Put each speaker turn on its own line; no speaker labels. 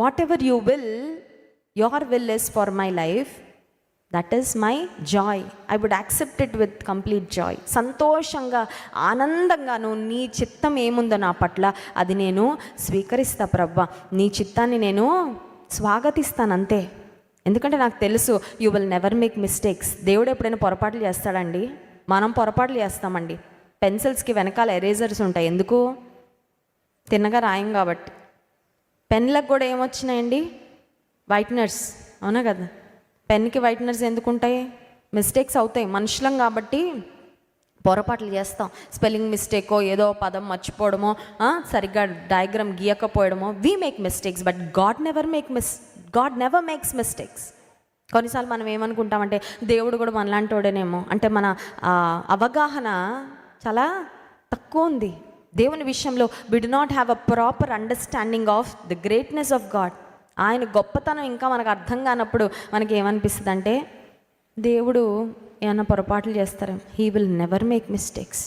Whatever you will your will is for my life that is my joy I would accept it with complete joy సంతోషంగా ఆనందంగాను నీ చిత్తం ఏముందో నా పట్ల అది నేను స్వీకరిస్తా ప్రవ్వా నీ చిత్తాన్ని నేను స్వాగతిస్తాను అంతే ఎందుకంటే నాకు తెలుసు you will never make mistakes దేవుడు ఎప్పుడైనా పొరపాట్లు చేస్తాడండి? మనం పొరపాట్లు చేస్తామండి. పెన్సిల్స్కి వెనకాల ఎరేజర్స్ ఉంటాయి. ఎందుకు? తిన్నగా రాయం కాబట్టి. పెన్లకు కూడా ఏమొచ్చినాయండి? వైట్నర్స్ అవునా కదా? పెన్కి వైట్నర్స్ ఎందుకు ఉంటాయి మిస్టేక్స్ అవుతాయి. మనుషులం కాబట్టి పొరపాట్లు చేస్తాం. స్పెల్లింగ్ మిస్టేకో ఏదో పదం మర్చిపోవడమో సరిగ్గా diagram గీయకపోవడమో we make mistakes but God never make miss God never makes mistakes కొన్నిసార్లు మనం ఏమనుకుంటామంటే దేవుడు కూడా మనలాంటి వాడేనేమో అంటే మన అవగాహన చాలా తక్కువ ఉంది. దేవుని విషయంలో we do not have a proper understanding of the greatness of God ఆయన గొప్పతనం ఇంకా మనకు అర్థం కానప్పుడు మనకి ఏమనిపిస్తుంది అంటే దేవుడు ఏమైనా పొరపాట్లు చేస్తారు he will never make mistakes